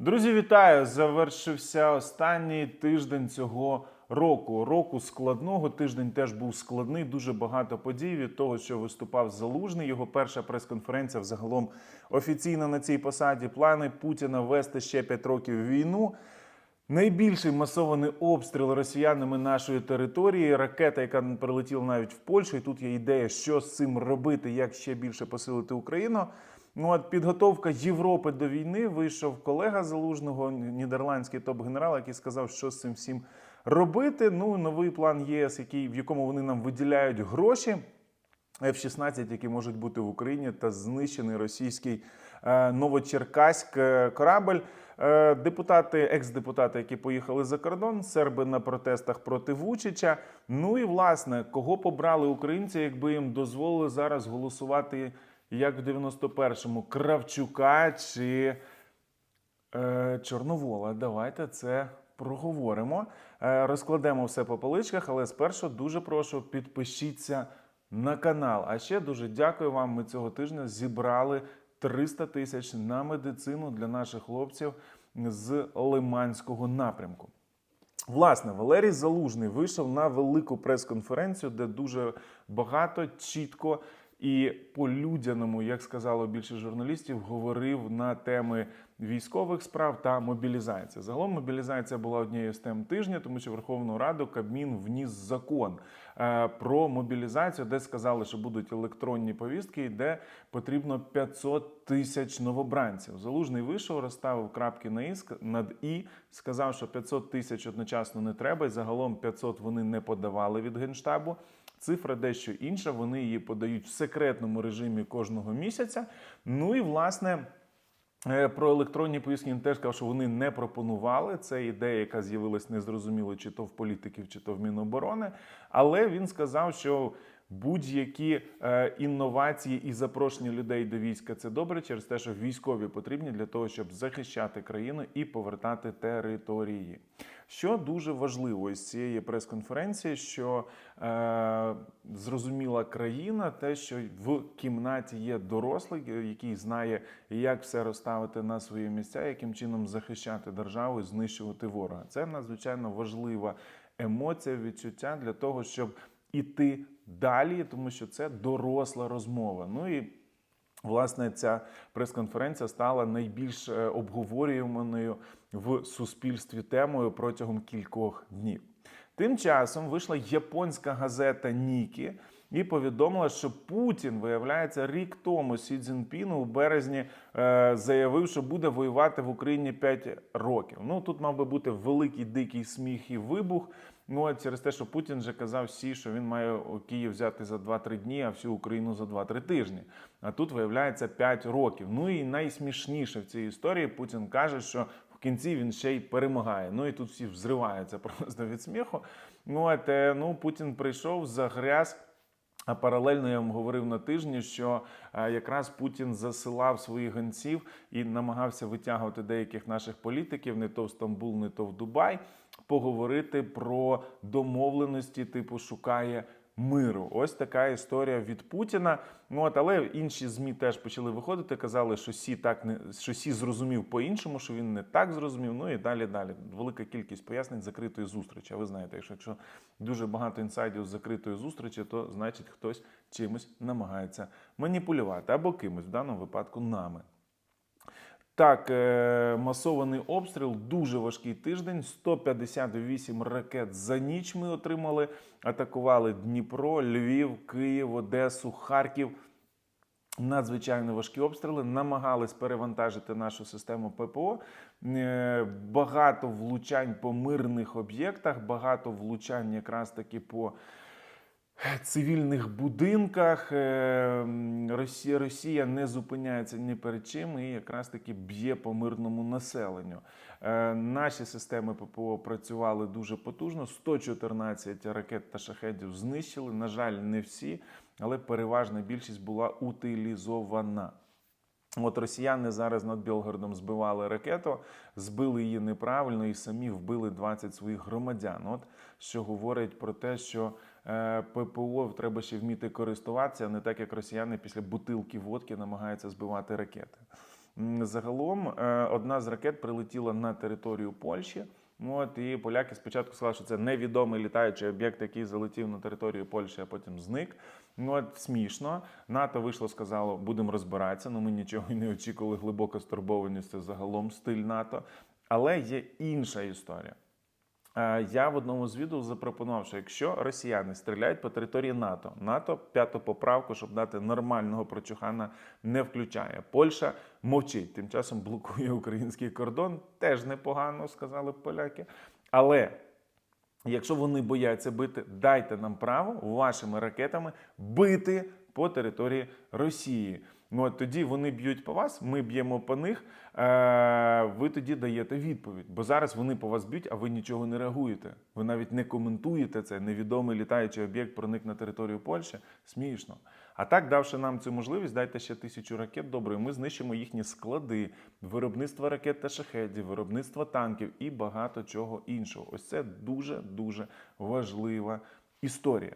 Друзі, вітаю! Завершився останній тиждень цього року. Року складного. Тиждень теж був складний. Дуже багато подій від того, що виступав Залужний. Його перша прес-конференція взагалом офіційно на цій посаді. Плани Путіна вести ще 5 років війну. Найбільший масований обстріл росіянами нашої території, ракета, яка прилетіла навіть в Польщу. І тут є ідея, що з цим робити, як ще більше посилити Україну. Ну от підготовка Європи до війни вийшов колега залужного, нідерландський топ-генерал, який сказав, що з цим всім робити. Ну, новий план єС, який в якому вони нам виділяють гроші. F-16, які можуть бути в Україні, та знищений російський е, Новочеркаськ е. Е, депутати, екс-депутати, які поїхали за кордон, серби на протестах проти Вучича. Ну і власне, кого побрали українці, якби їм дозволили зараз голосувати як в 91-му Кравчука чи е, Чорновола. Давайте це проговоримо. Е, розкладемо все по поличках, але спершу дуже прошу підпишіться на канал. А ще дуже дякую вам. Ми цього тижня зібрали 300 тисяч на медицину для наших хлопців з Лиманського напрямку. Власне, Валерій Залужний вийшов на велику прес-конференцію, де дуже багато, чітко і по-людяному, як сказало більше журналістів, говорив на теми військових справ та мобілізації. Загалом мобілізація була однією з тем тижня, тому що Верховну Раду Кабмін вніс закон е, про мобілізацію, де сказали, що будуть електронні повістки, і де потрібно 500 тисяч новобранців. Залужний вийшов, розставив крапки на і над і, сказав, що 500 тисяч одночасно не треба, і загалом 500 вони не подавали від генштабу. Цифра дещо інша. Вони її подають в секретному режимі кожного місяця. Ну і власне. е, Про електронні повістки він теж сказав, що вони не пропонували. Це ідея, яка з'явилась незрозуміло, чи то в політиків, чи то в Міноборони. Але він сказав, що будь-які е, інновації і запрошення людей до війська це добре, через те, що військові потрібні для того, щоб захищати країну і повертати території. Що дуже важливо із цієї прес-конференції, що е, зрозуміла країна, те, що в кімнаті є дорослий, який знає, як все розставити на свої місця, яким чином захищати державу і знищувати ворога. Це надзвичайно важлива емоція, відчуття для того, щоб іти далі, тому що це доросла розмова. Ну і Власне, ця прес-конференція стала найбільш е, обговорюваною в суспільстві темою протягом кількох днів. Тим часом вийшла японська газета Нікі і повідомила, що Путін, виявляється, рік тому Сі Цзіньпіну у березні е, заявив, що буде воювати в Україні 5 років. Ну тут мав би бути великий дикий сміх і вибух. Ну а через те, що Путін вже казав всі, що він має Київ взяти за 2-3 дні, а всю Україну за 2-3 тижні. А тут виявляється 5 років. Ну і найсмішніше в цій історії Путін каже, що в кінці він ще й перемагає. Ну і тут всі взриваються просто від сміху. Ну от е, ну Путін прийшов загряз. А паралельно я вам говорив на тижні, що е, якраз Путін засилав своїх гонців і намагався витягувати деяких наших політиків не то в Стамбул, не то в Дубай, поговорити про домовленості, типу шукає миру. Ось така історія від Путіна. Ну от але інші змі теж почали виходити. Казали, що Сі так не що Сі зрозумів по-іншому, що він не так зрозумів. Ну і далі далі. Велика кількість пояснень закритої зустрічі. А ви знаєте, якщо, якщо дуже багато інсайдів з закритої зустрічі, то значить хтось чимось намагається маніпулювати або кимось, в даному випадку нами. Так, е, масований обстріл, дуже важкий тиждень. 158 ракет за ніч ми отримали. Атакували Дніпро, Львів, Київ, Одесу, Харків. Надзвичайно важкі обстріли, намагались перевантажити нашу систему ППО. Е, Багато влучань по мирних об'єктах, багато влучань якраз таки по цивільних будинках. Е, Росія, Росія не зупиняється ні перед чим і якраз таки б'є по мирному населенню. Е, Наші системи ППО працювали дуже потужно. 114 ракет та шахедів знищили. На жаль, не всі, але переважна більшість була утилізована. От росіяни зараз над Білгородом збивали ракету, збили її неправильно і самі вбили 20 своїх громадян. От що говорить про те, що ППО треба ще вміти користуватися, а не так як росіяни після бутилки водки намагаються збивати ракети. Загалом е, одна з ракет прилетіла на територію Польщі. От і поляки спочатку сказали, що це невідомий літаючий об'єкт, який залетів на територію Польщі, а потім зник. Ну от смішно. НАТО вийшло, сказало, будемо розбиратися. Ну ми нічого й не очікували. Глибока стурбованість це загалом стиль НАТО. Але є інша історія. Е, Я в одному з відео запропонував, що якщо росіяни стріляють по території НАТО, НАТО п'яту поправку, щоб дати нормального прочухана, не включає. Польща мовчить, тим часом блокує український кордон. Теж непогано, сказали поляки. Але якщо вони бояться бити, дайте нам право вашими ракетами бити по території Росії. Ну от тоді вони б'ють по вас, ми б'ємо по них. Е, ви тоді даєте відповідь. Бо зараз вони по вас б'ють, а ви нічого не реагуєте. Ви навіть не коментуєте це. Невідомий літаючий об'єкт проник на територію Польщі. Смішно. А так, давши нам цю можливість, дайте ще тисячу ракет. Добре, ми знищимо їхні склади, виробництво ракет та шахедів, виробництво танків і багато чого іншого. Ось це дуже дуже важлива історія.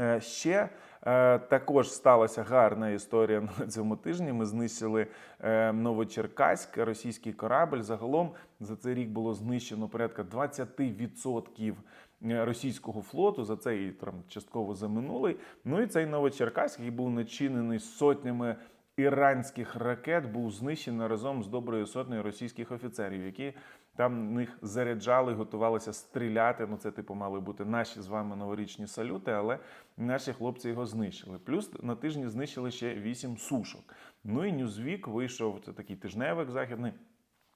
Е, Ще е, також сталася гарна історія на цьому тижні. Ми знищили е, Новочеркаськ, російський корабль. Загалом за цей рік було знищено порядка 20% російського флоту. За цей там частково за минулий. Ну і цей Новочеркаськ, який був начинений сотнями іранських ракет, був знищений разом з доброю сотнею російських офіцерів, які там них заряджали, готувалися стріляти. Ну, це типу мали бути наші з вами новорічні салюти, але наші хлопці його знищили. Плюс на тижні знищили ще вісім сушок. Ну і Ньюзвік вийшов, це такий тижневик західний.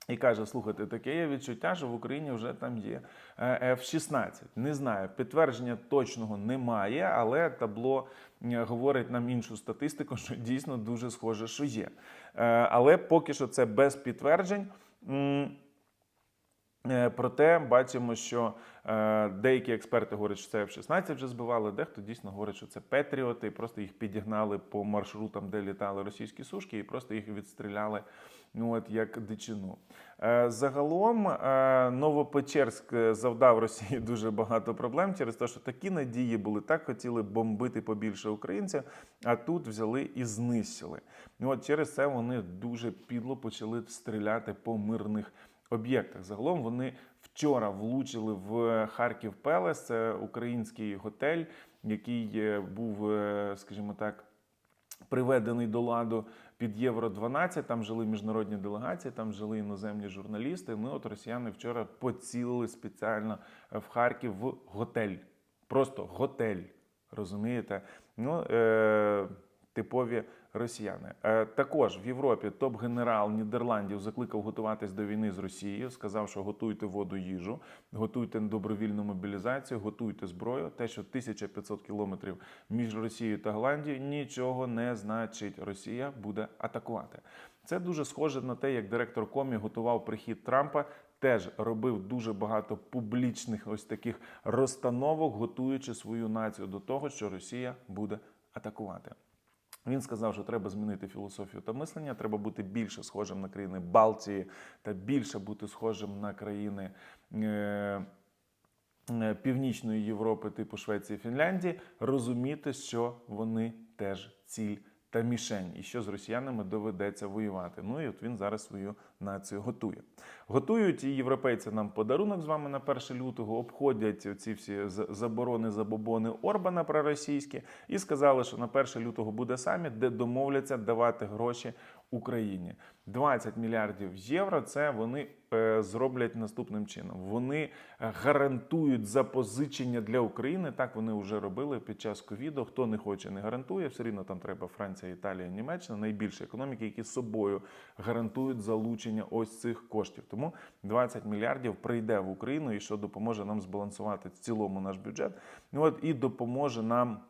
І каже: слухайте, таке є відчуття, що в Україні вже там є е, F-16. Не знаю, підтвердження точного немає, але табло е, говорить нам іншу статистику, що дійсно дуже схоже, що є. Е, Але поки що це без підтверджень. Е, Проте бачимо, що е, деякі експерти говорять, що це F-16 вже збивали, дехто дійсно говорить, що це Петріоти, просто їх підігнали по маршрутам, де літали російські сушки, і просто їх відстріляли ну, от, як дичину. Е, Загалом Новопечерськ завдав Росії дуже багато проблем через те, що такі надії були, так хотіли бомбити побільше українців, а тут взяли і знищили. Ну, от через це вони дуже підло почали стріляти по мирних об'єктах. Загалом вони вчора влучили в Харків Пелес, це український готель, який е, був, е, скажімо так, приведений до ладу під Євро 12. Там жили міжнародні делегації, там жили іноземні журналісти. Ну от росіяни вчора поцілили спеціально в Харків в готель. Просто готель. Розумієте? Ну, е, типові росіяни. Е, також в Європі топ-генерал Нідерландів закликав готуватись до війни з Росією. Сказав, що готуйте воду, їжу, готуйте добровільну мобілізацію, готуйте зброю. Те, що 1500 кілометрів між Росією та Голландією, нічого не значить. Росія буде атакувати. Це дуже схоже на те, як директор комі готував прихід Трампа. Теж робив дуже багато публічних ось таких розстановок, готуючи свою націю до того, що Росія буде атакувати. Він сказав, що треба змінити філософію та мислення, треба бути більше схожим на країни Балтії та більше бути схожим на країни е, е, Північної Європи, типу Швеції, Фінляндії, розуміти, що вони теж ціль та мішень, і що з росіянами доведеться воювати. Ну і от він зараз свою націю готує. Готують і європейці нам подарунок з вами на 1 лютого, обходять ці всі заборони, забобони Орбана проросійські, і сказали, що на 1 лютого буде саміт, де домовляться давати гроші Україні. 20 мільярдів євро. Це вони е, зроблять наступним чином. Вони е, гарантують запозичення для України. Так вони вже робили під час ковіду. Хто не хоче, не гарантує. Все рівно там треба Франція, Італія, Німеччина, найбільші економіки, які собою гарантують залучення ось цих коштів. Тому 20 мільярдів прийде в Україну і що допоможе нам збалансувати в цілому наш бюджет. Ну от і допоможе нам.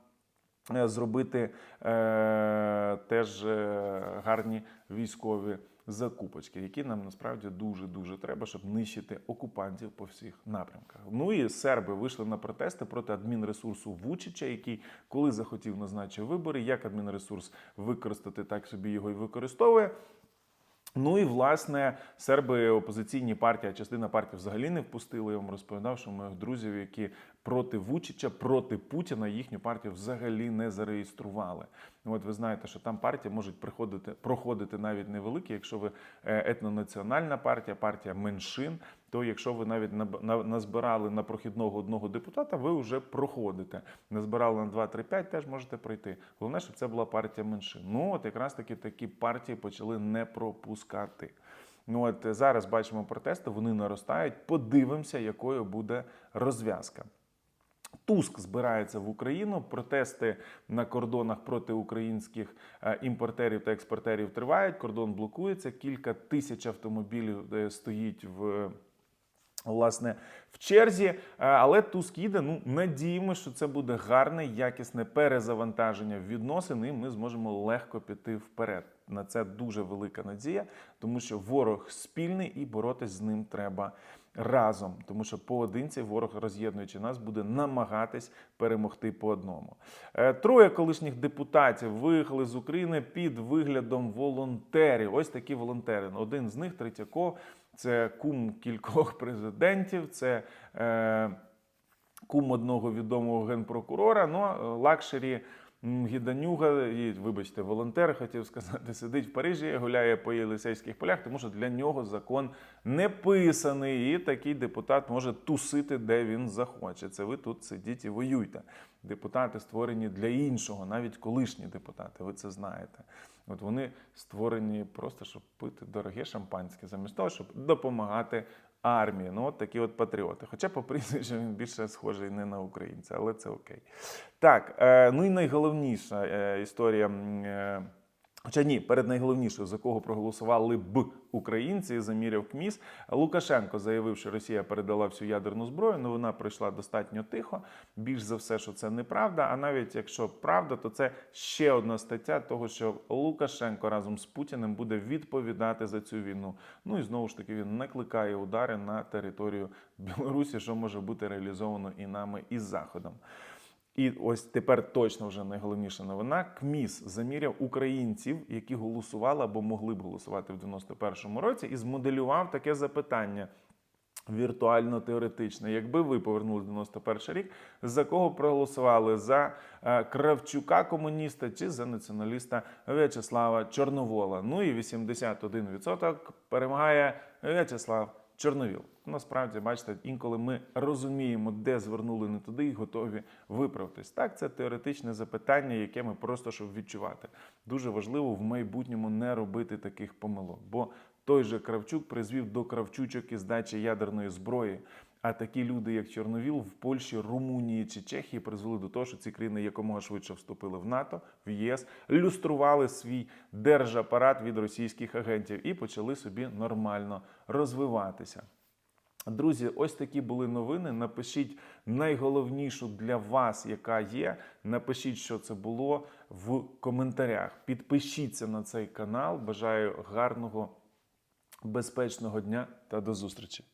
Е, Зробити е, теж е, гарні військові закупочки, які нам насправді дуже дуже треба, щоб нищити окупантів по всіх напрямках. Ну і серби вийшли на протести проти адмінресурсу Вучича, який коли захотів назначив вибори, як адмінресурс використати, так собі його і використовує. Ну і власне серби опозиційні партії, частина партій взагалі не впустили. Я вам розповідав, що моїх друзів, які проти Вучича, проти Путіна їхню партію взагалі не зареєстрували. От ви знаєте, що там партії можуть приходити, проходити навіть невеликі, якщо ви е, етнонаціональна партія, партія меншин. То якщо ви навіть на- назбирали на прохідного одного депутата, ви вже проходите. Назбирали на 2, 3, 5, теж можете пройти. Головне, щоб це була партія меншин. Ну от якраз таки такі партії почали не пропускати. Ну от зараз бачимо протести, вони наростають. Подивимося, якою буде розв'язка. Туск збирається в Україну. Протести на кордонах проти українських е, імпортерів та експортерів тривають. Кордон блокується. Кілька тисяч автомобілів е, стоїть в. Власне, в черзі, Е, але Туск їде. Ну надіємося, що це буде гарне, якісне перезавантаження відносин, і ми зможемо легко піти вперед. На це дуже велика надія, тому що ворог спільний і боротись з ним треба разом. Тому що поодинці ворог, роз'єднуючи нас, буде намагатись перемогти по одному. Е, Троє колишніх депутатів виїхали з України під виглядом волонтерів. Ось такі волонтери. Один з них Третьяков. Це кум кількох президентів, це е, кум одного відомого генпрокурора. Ну, е, лакшері гіданюга, і, вибачте, волонтер, хотів сказати, сидить в Парижі, гуляє по Єлисейських полях, тому що для нього закон не писаний, і такий депутат може тусити, де він захоче. Це ви тут сидіть і воюйте. Депутати створені для іншого, навіть колишні депутати, ви це знаєте. От вони створені просто, щоб пити дороге шампанське, замість того, щоб допомагати армії. Ну, от такі от патріоти. Хоча по прізвищу він більше схожий не на українця, але це окей. Так, е, ну і найголовніша е, історія. Хоча ні, перед найголовнішою, за кого проголосували б українці, заміряв КМІС. Лукашенко заявив, що Росія передала всю ядерну зброю. Новина пройшла достатньо тихо. Більш за все, що це неправда. А навіть якщо правда, то це ще одна стаття того, що Лукашенко разом з Путіним буде відповідати за цю війну. Ну і знову ж таки він накликає удари на територію Білорусі, що може бути реалізовано і нами, і Заходом. І ось тепер точно вже найголовніша новина. КМІС заміряв українців, які голосували або могли б голосувати в 91-му році, і змоделював таке запитання. Віртуально теоретичне. Якби ви повернули 91 рік, за кого проголосували? За е, Кравчука комуніста чи за націоналіста В'ячеслава Чорновола? Ну і 81% перемагає В'ячеслав Чорновіл. Насправді, бачите, інколи ми розуміємо, де звернули не туди, і готові виправитись. Так, це теоретичне запитання, яке ми просто щоб відчувати. Дуже важливо в майбутньому не робити таких помилок. Бо той же Кравчук призвів до кравчучок і здачі ядерної зброї. А такі люди, як Чорновіл, в Польщі, Румунії чи Чехії, призвели до того, що ці країни якомога швидше вступили в НАТО, в ЄС, люстрували свій держапарат від російських агентів і почали собі нормально розвиватися. Друзі, ось такі були новини. Напишіть найголовнішу для вас, яка є. Напишіть, що це було в коментарях. Підпишіться на цей канал. Бажаю гарного, безпечного дня та до зустрічі.